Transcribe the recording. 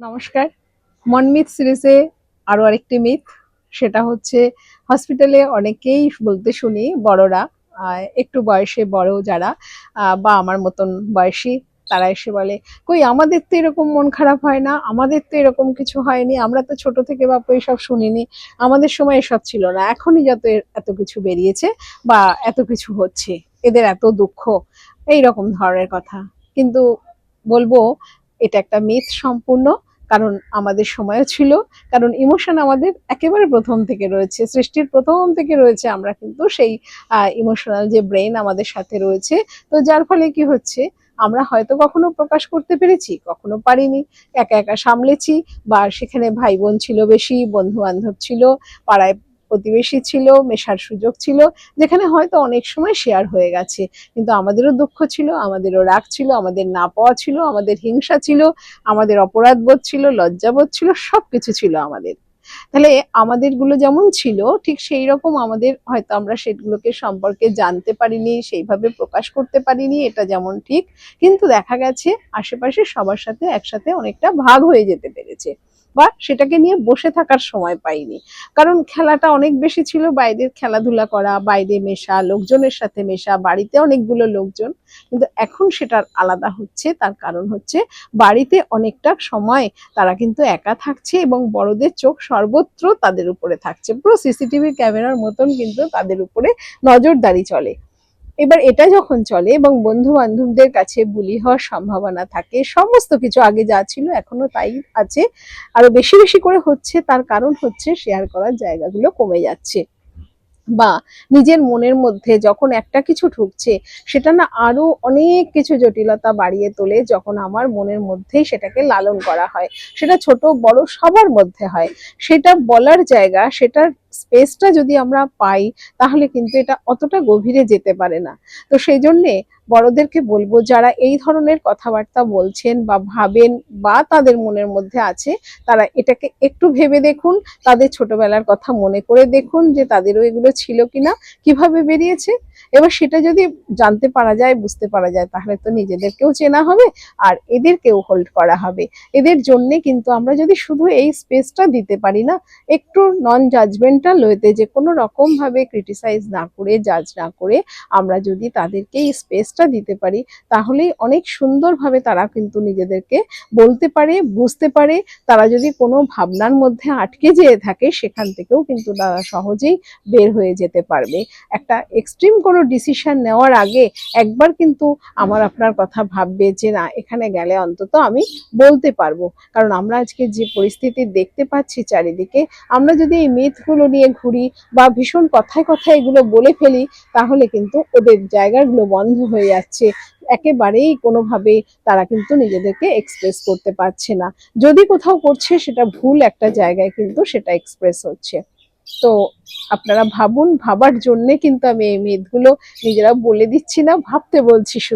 নমস্কার। মনমিথ সিরিজে আরও আরেকটি মিথ, সেটা হচ্ছে হসপিটালে অনেকেই বলতে শুনি, বড়রা একটু বয়সে বড় যারা বা আমার মতন বয়সী, তারা এসে বলে, কই, আমাদের তো এরকম মন খারাপ হয় না, আমাদের তো এরকম কিছু হয়নি, আমরা তো ছোট থেকে বাপু এসব শুনিনি, আমাদের সময় এসব ছিল না, এখনই যত এত কিছু বেরিয়েছে বা এত কিছু হচ্ছে, এদের এত দুঃখ। এই রকম ধরনের কথা। কিন্তু বলব এটা একটা মিথ সম্পূর্ণ, কারণ আমাদের সময়ও ছিল, কারণ ইমোশন আমাদের একেবারে প্রথম থেকে রয়েছে, সৃষ্টির প্রথম থেকে রয়েছে, আমরা কিন্তু সেই ইমোশনাল যে ব্রেন আমাদের সাথে রয়েছে। তো যার ফলে কি হচ্ছে, আমরা হয়তো কখনো প্রকাশ করতে পেরেছি, কখনো পারিনি, একা একা সামলেছি, বা সেখানে ভাই বোন ছিল বেশি বন্ধু বান্ধব ছিল, পাড়ায় প্রতিবেশী ছিল, মেশার সুযোগ ছিল, যেখানে হয়তো অনেক সময় শেয়ার হয়ে গেছে। কিন্তু আমাদেরও দুঃখ ছিল, আমাদেরও রাগ ছিল, আমাদের না পাওয়া ছিল, আমাদের হিংসা ছিল, আমাদের অপরাধ বোধ ছিল, লজ্জাবোধ ছিল, সবকিছু ছিল আমাদের। তাহলে আমাদেরগুলো যেমন ছিল, ঠিক সেই রকম আমাদের হয়তো আমরা সেগুলোকে সম্পর্কে জানতে পারিনি, সেইভাবে প্রকাশ করতে পারিনি, এটা যেমন ঠিক। কিন্তু দেখা গেছে, আশেপাশে সবার সাথে একসাথে অনেকটা ভাগ হয়ে যেতে পেরেছে। বা সেটাকে নিয়ে বসে থাকার সময় পাইনি। কারণ খেলাটা অনেক বেশি ছিল বাইরের খেলাধুলা করা, বাইরে মেশা, লোকজনের সাথে মেশা, বাড়িতে অনেকগুলো লোকজন। কিন্তু এখন সেটার আলাদা হচ্ছে, তার কারণ হচ্ছে বাড়িতে অনেকটা সময় তারা কিন্তু একা থাকছে এবং বড়দের চোখ সর্বত্র তাদের উপরে থাকছে। পুরো সিসিটিভি ক্যামেরার মতন কিন্তু তাদের উপরে নজরদারি চলে। এবার এটা যখন চলে এবং বন্ধু বান্ধবদের কাছে বুলি হওয়ার সম্ভাবনা থাকে, সমস্ত কিছু আগে যা ছিল এখনও তাই আছে। আরও বেশি বেশি করে হচ্ছে, তার কারণ হচ্ছে শেয়ার করার জায়গাগুলো কমে যাচ্ছে। বা নিজের মনের মধ্যে যখন একটা কিছু ঢুকছে, সেটা না আরও অনেক কিছু জটিলতা বাড়িয়ে তোলে যখন আমার মনের মধ্যেই সেটাকে লালন করা হয়। সেটা ছোট, বড় সবার মধ্যে হয়। সেটা বলার জায়গা, সেটার স্পেসটা যদি আমরা পাই, তাহলে কিন্তু এটা অতটা গভীরে যেতে পারে না। তো সেই জন্যে বড়দেরকে বলব, যারা এই ধরনের কথাবার্তা বলছেন বা ভাবেন বা তাদের মনের মধ্যে আছে, তারা এটাকে একটু ভেবে দেখুন, তাদের ছোটবেলার কথা মনে করে দেখুন যে তাদেরও এগুলো ছিল কিনা, কীভাবে বেরিয়েছে। এবার সেটা যদি জানতে পারা যায়, বুঝতে পারা যায়, তাহলে তো নিজেদেরকেও চেনা হবে আর এদেরকেও হোল্ড করা হবে। এদের জন্যে কিন্তু আমরা যদি শুধু এই স্পেসটা দিতে পারি না, একটু নন জাজমেন্টাল হইতে যে কোনো রকম ভাবে ক্রিটিসাইজ না করে জাজ না করে আমরা যদি তাদেরকে এই স্পেসটা দিতে পারি, তাহলেই অনেক সুন্দরভাবে তারা কিন্তু নিজেদেরকে বলতে পারে, বুঝতে পারে। তারা যদি কোনো ভাবনার মধ্যে আটকে যেয়ে থাকে, সেখান থেকেও কিন্তু তারা সহজেই বের হয়ে যেতে পারবে। একটা এক্সট্রিম কোনো ডিসিশন নেওয়ার আগে একবার কিন্তু আমার আপনার কথা ভাববে যে, না, এখানে গেলে অন্তত আমি বলতে পারব। কারণ আমরা আজকে যে পরিস্থিতি দেখতে পাচ্ছি চারিদিকে, আমরা যদি এই মিথগুলো নিয়ে ঘুরি বা ভীষণ কথায় কথায় এগুলো বলে ফেলি, তাহলে কিন্তু ওদের জায়গাগুলো বন্ধ হয়ে যাচ্ছে। একেবারেই কোনোভাবে তারা কিন্তু নিজেদেরকে এক্সপ্রেস করতে পারছে না। যদি কোথাও করছে সেটা ভুল একটা জায়গায় কিন্তু সেটা এক্সপ্রেস হচ্ছে। তো আপনারা ভাবুন, ভাবার জন্যে কিন্তু আমি এই মিথগুলো নিজেরা বলে দিচ্ছি না, ভাবতে বলছি শুধু।